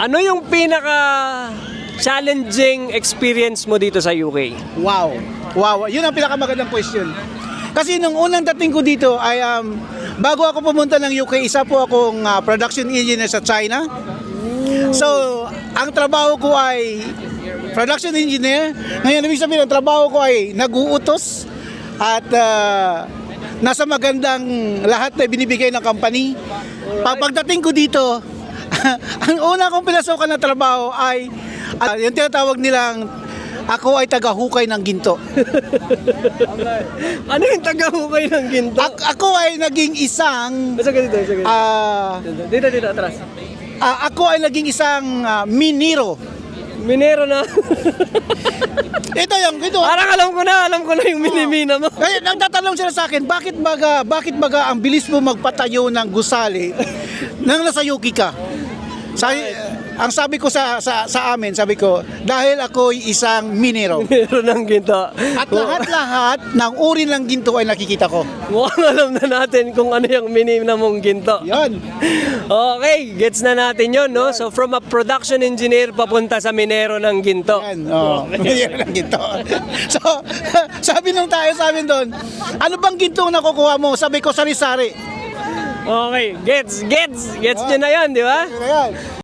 Ano yung pinaka challenging experience mo dito sa UK? Wow. Wow. Yun ang pinakamagandang question. Kasi nung unang dating ko dito ay um, bago ako pumunta ng UK, isa po akong ah, production engineer sa China. So, ang trabaho ko ay production engineer. Ngayon, ibig sabihin, ang trabaho ko ay nag-uutos at ah, nasa magandang lahat na binibigay ng company. Pag pagdating ko dito, ang una kong pinasukan na trabaho ay ah, yung tinatawag nilang ako ay taga-hukay ng ginto. Ano yung taga-hukay ng ginto? Ak- ako ay naging isang Basta ganito, basta ganito. ah, Dito, dito, atras. ah, ako ay naging isang ah, minero. Minero na. Ito yung ito. Parang alam ko na, alam ko na yung minimina mo. Kaya nagtatanong sila sa akin, bakit baga, bakit baga ang bilis mo magpatayo ng gusali nang nasa Yuki ka? Sa, ang sabi ko sa, sa, sa amin, sabi ko, dahil ako'y isang minero. Minero ng ginto. At lahat-lahat ng uri ng ginto ay nakikita ko. Mukhang alam na natin kung ano yung minimina mong ginto. Yan. Okay, gets na natin yon no? So from a production engineer papunta sa minero ng ginto. Yan. Oh, yan ang ginto. So, sabi nung tayo sa amin doon, ano bang ginto ang nakukuha mo? Sabi ko, sari-sari. Okay, gets, gets, gets nyo na yon, di ba? Ayan.